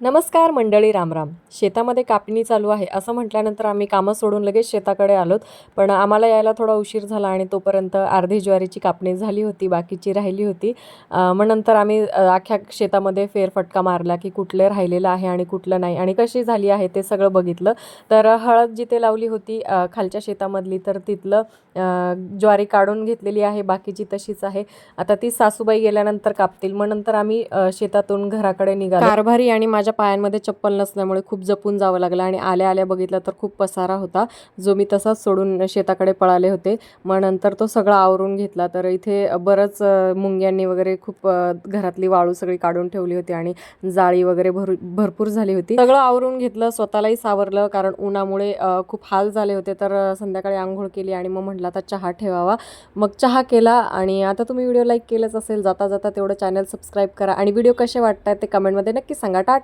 नमस्कार मंडळी रामराम. शेतामध्ये कापणी चालू आहे असं म्हटल्यानंतर आम्ही कामं सोडून लगेच शेताकडे आलोत. पण आम्हाला यायला थोडा उशीर झाला आणि तोपर्यंत अर्धी ज्वारीची कापणी झाली होती बाकीची राहिली होती. मग नंतर आम्ही अख्ख्या शेतामध्ये फेरफटका मारला की कुठले राहिलेलं आहे आणि कुठलं नाही आणि कशी झाली आहे ते सगळं बघितलं. तर हळद जिथे लावली होती खालच्या शेतामधली तर तिथलं ज्वारी काढून घेतलेली आहे बाकीची तशीच आहे. आता ती सासूबाई गेल्यानंतर कापतील. मग नंतर आम्ही शेतातून घराकडे निघालो. कारभारी आणि माझ्या पायांमध्ये चप्पल नसल्यामुळे खूप जपून जावं लागलं आणि आल्या आल्या बघितलं तर खूप पसारा होता जो मी तसाच सोडून शेताकडे पळाले होते. मग नंतर तो सगळा आवरून घेतला. तर इथे बरंच मुंग्यांनी वगैरे खूप घरातली वाळू सगळी काढून ठेवली होती आणि जाळी वगैरे भर भरपूर झाली होती. सगळं आवरून घेतलं स्वतःलाही सावरलं कारण उन्हामुळे खूप हाल झाले होते. तर संध्याकाळी आंघोळ केली आणि मग म्हटलं आता चहा ठेवावा. मग चहा केला आणि आता तुम्ही व्हिडिओ लाईक केलंच असेल जाता जाता तेवढं चॅनल सबस्क्राईब करा आणि व्हिडिओ कसे वाटतात ते कमेंटमध्ये नक्की सांगा. टाट!